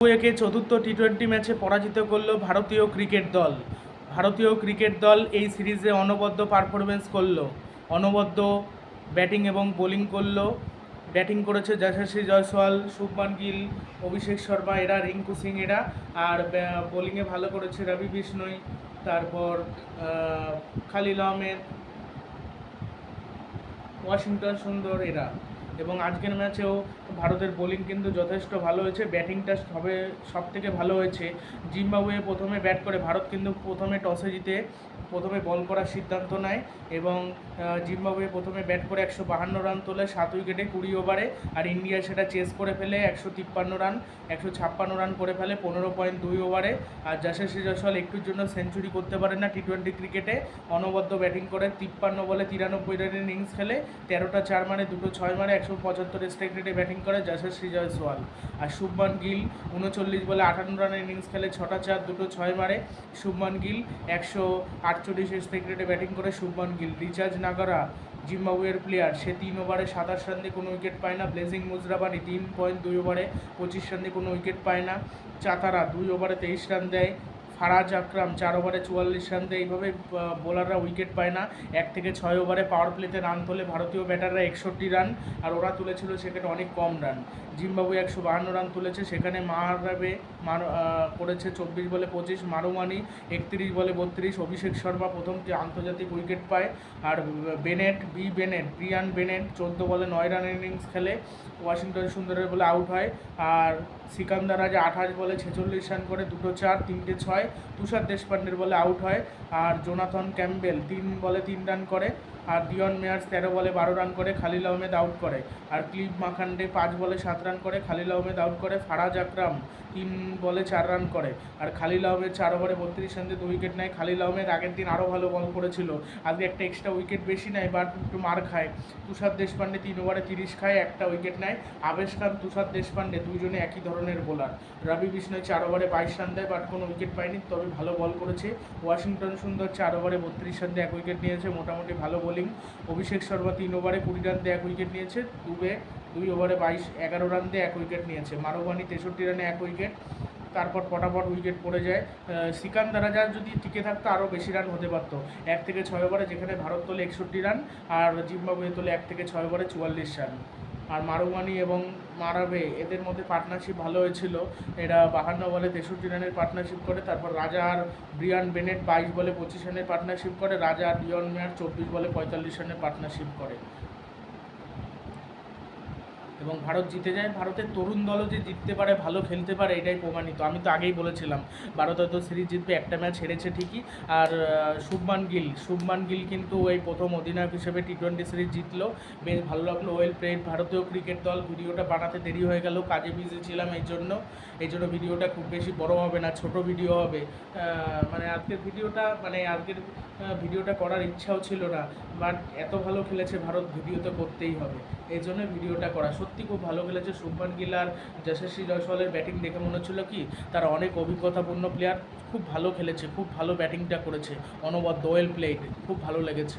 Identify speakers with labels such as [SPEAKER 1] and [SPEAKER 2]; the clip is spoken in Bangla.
[SPEAKER 1] একে চতুর্থ টি টোয়েন্টি ম্যাচে পরাজিত করল ভারতীয় ক্রিকেট দল। ভারতীয় ক্রিকেট দল এই সিরিজে অনবদ্য পারফরমেন্স করল। অনবদ্য ব্যাটিং এবং বোলিং করল। ব্যাটিং করেছে যশস্বী জয়সওয়াল, শুভমান গিল, অভিষেক শর্মা, এরা রিঙ্কু সিং এরা। আর বোলিংয়ে ভালো করেছে রবি বিষ্ণই। তারপর খালিল আহমেদ, ওয়াশিংটন সুন্দর এরা। এবং আজকের ম্যাচেও ভারতের বোলিং কিন্তু যথেষ্ট ভালো হয়েছে। ব্যাটিংটা সবে সব থেকে ভালো হয়েছে। জিম্বাবুয়ে প্রথমে ব্যাট করে, ভারত কিন্তু প্রথমে টসে জিতে প্রথমে বল করার সিদ্ধান্ত নেয় এবং জিম্বাবুয়ে প্রথমে ব্যাট করে একশো বাহান্ন রান তোলে সাত উইকেটে কুড়ি ওভারে আর ইন্ডিয়া সেটা চেস করে ফেলে একশো তিপ্পান্ন রান, একশো ছাপ্পান্ন রান করে ফেলে পনেরো পয়েন্ট দুই ওভারে। আর যশস্বী জয়সওয়াল একটুর জন্য সেঞ্চুরি করতে পারে না টি টোয়েন্টি ক্রিকেটে। অনবদ্য ব্যাটিং করে, তিপ্পান্ন বলে তিরানব্বই রানের ইনিংস খেলে তেরোটা চার মারে, দুটো ছয় মারে, একশো পঁচাত্তর স্ট্রাইক রেটে ব্যাটিং করে যশস্বী জয়সওয়াল আর শুভমান গিল উনচল্লিশ বলে আটান্ন রানের ইনিংস খেলে ছটা চার, দুটো ছয় মারে। শুভমান গিল একশো আটচল্লিশ স্ট্রাইক রেটে ব্যাটিং করে। শুভমান গিল, রিচার্জ নাগারা, জিম্বাবুয়ের প্লেয়ার সে তিন ওভারে সাতাশ রান দিয়ে কোনো উইকেট পায় না। ব্লেজিং মুজরাবানি তিন পয়েন্ট দুই ওভারে পঁচিশ রান দিয়ে কোনো উইকেট পায় না। চাতারা দুই ওভারে তেইশ রান দেয়। ফারাজ আকরাম, চার ওভারে চুয়াল্লিশ রান দেয় এইভাবে বোলাররা উইকেট পায় না। এক থেকে ছয় ওভারে পাওয়ার প্লেতে রান তোলে ভারতীয় ব্যাটাররা একষট্টি রান, আর ওরা তুলেছিল সেখানে অনেক কম রান। জিম্বাবু একশো বাহান্ন রান তুলেছে, সেখানে মারাবে, মার করেছে চব্বিশ বলে পঁচিশ, মারুমানি একত্রিশ বলে বত্রিশ, অভিষেক শর্মা প্রথম টি- আন্তর্জাতিক উইকেট পায়, আর Bennett, B Bennett Brian Bennett চোদ্দ বলে নয় রান ইনিংস খেলে, ওয়াশিংটন সুন্দরের বলে আউট হয়, আর সিকান্দার রাজা আঠাশ বলে ছেচল্লিশ রান করে, দুটো চার, তিনটে ছয় তুষার দেশপান্ডের বলে আউট হয়, আর জোনাথন ক্যাম্বেল তিন বলে তিন রান করে, আর ডিয়ন মেয়ার্স তেরো বলে বারো রান করে, খালিল আহমেদ আউট করে, আর ক্লিপ মাখান্ডে পাঁচ বলে সাত রান করে, খালিল আহমেদ আউট করে, ফারাজ আকরাম তিন বলে চার রান করে, আর খালিল আহমেদ চার ওভারে বত্রিশ রান দু উইকেট নেয়। খালিল আহমেদ আগের দিন আরও ভালো বল করেছিল, আজকে একটা এক্সট্রা উইকেট বেশি নেয় বাট একটু মার খায়। তুষার দেশপান্ডে তিন ওভারে তিরিশ খায়, একটা উইকেট নেয়। আবেশ খান, তুষার দেশপান্ডে দুজনে একই ধরনের বোলার রবি বিষ্ণয় চার ওভারে বাইশ রান দেয় বাট কোনো উইকেট পায়নি। তবে ভালো বল করেছে। ওয়াশিংটন সুন্দর চার ওভারে বত্রিশ রান দিয়ে এক উইকেট নিয়েছে, মোটামুটি ভালো বোলিং। অভিষেক শর্মা তিন ওভারে কুড়ি রান দিয়ে এক উইকেট নিয়েছে, দুবে দুই ওভারে বাইশ, এগারো রান দিয়ে এক উইকেট নিয়েছে। মারোবানি তেষট্টি রানে এক উইকেট, তারপর পটাপট উইকেট পড়ে যায়। সিকান্দার রাজা যদি টিকে থাকতো আরও বেশি রান হতে পারতো। এক থেকে ছয় ওভারে যেখানে ভারত তোলে একষট্টি রান, আর জিম্বাবুয়ে তোলে এক থেকে ছয় ওভারে চুয়াল্লিশ রান। আর মারুমানি এবং মারাবে এদের মধ্যে পার্টনারশিপ ভালো হয়েছিল। এরা বাহান্ন বলে তেষট্টি রানের পার্টনারশিপ করে, তারপর রাজা আর ব্রিয়ান বেনেট বাইশ বলে পঁচিশ রানের পার্টনারশিপ করে, রাজা আর ডিয়ন মেয়ার চব্বিশ বলে পঁয়তাল্লিশ রানের পার্টনারশিপ করে। এবং ভারত জিতে যায়, ভারতের তরুণ দলও যে জিততে পারে, ভালো খেলতে পারে, এটাই প্রমাণিত। আমি তো আগেই বলেছিলাম, ভারত হয়তো সিরিজ জিতবে, একটা ম্যাচ হেরেছে ঠিকই। আর শুভমান গিল শুভমান গিল কিন্তু এই প্রথম অধিনায়ক হিসেবে টি টোয়েন্টি সিরিজ জিতলো। বেশ ভালো লাগল ওয়েল প্লেড ভারতীয় ক্রিকেট দল। ভিডিওটা বানাতে দেরি হয়ে গেল, কাজে বিজি ছিলাম এই জন্য। এই জন্য ভিডিওটা খুব বেশি বড় হবে না, ছোট ভিডিও হবে। মানে আজকের ভিডিওটা মানে আজকের ভিডিওটা করার ইচ্ছাও ছিল না। বাট এত ভালো খেলেছে ভারত ভিডিও তো করতেই হবে। এই জন্য ভিডিওটা করা। সত্যি খুব ভালো খেলেছে শুভমান গিল আর যশস্বী জয়সওয়ালের ব্যাটিং দেখে মনে হচ্ছিল কি, তারা অনেক অভিজ্ঞতাপূর্ণ প্লেয়ার খুব ভালো খেলেছে, খুব ভালো ব্যাটিংটা করেছে। অনবদ্য ওয়েল প্লেড খুব ভালো লেগেছে।